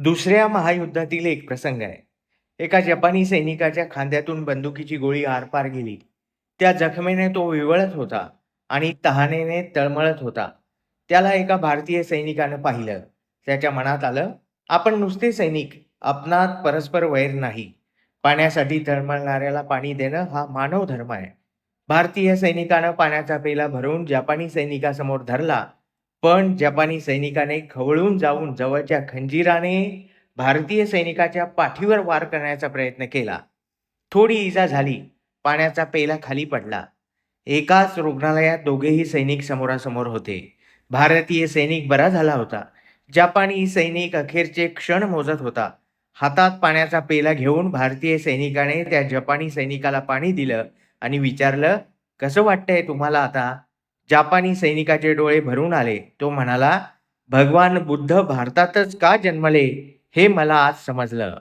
दुसऱ्या महायुद्धातील एक प्रसंग आहे. एका जपानी सैनिकाच्या खांद्यातून बंदुकीची गोळी आरपार गेली. त्या जखमेने तो विवळत होता आणि तहानेने तळमळत होता. त्याला एका भारतीय सैनिकानं पाहिलं. त्याच्या मनात आलं आपण नुसते सैनिक आपणात परस्पर वैर नाही. पाण्यासाठी तळमळणाऱ्याला पाणी देणं हा मानव धर्म आहे. भारतीय सैनिकानं पाण्याचा पेला भरून जपानी सैनिकासमोर धरला पण जपानी सैनिकाने खवळून जाऊन जवळच्या खंजीराने भारतीय सैनिकाच्या पाठीवर वार करण्याचा प्रयत्न केला. थोडी इजा झाली. पाण्याचा पेला खाली पडला. एकाच रुग्णालयात दोघेही सैनिक समोरासमोर होते. भारतीय सैनिक बरा झाला होता. जपानी सैनिक अखेरचे क्षण मोजत होता. हातात पाण्याचा पेला घेऊन भारतीय सैनिकाने त्या जपानी सैनिकाला पाणी दिलं आणि विचारलं कसं वाटतंय तुम्हाला आता? जापानी सैनिकाचे डोळे भरून आले. तो म्हणाला भगवान बुद्ध भारतातच का जन्मले? हे मला आज समजलं.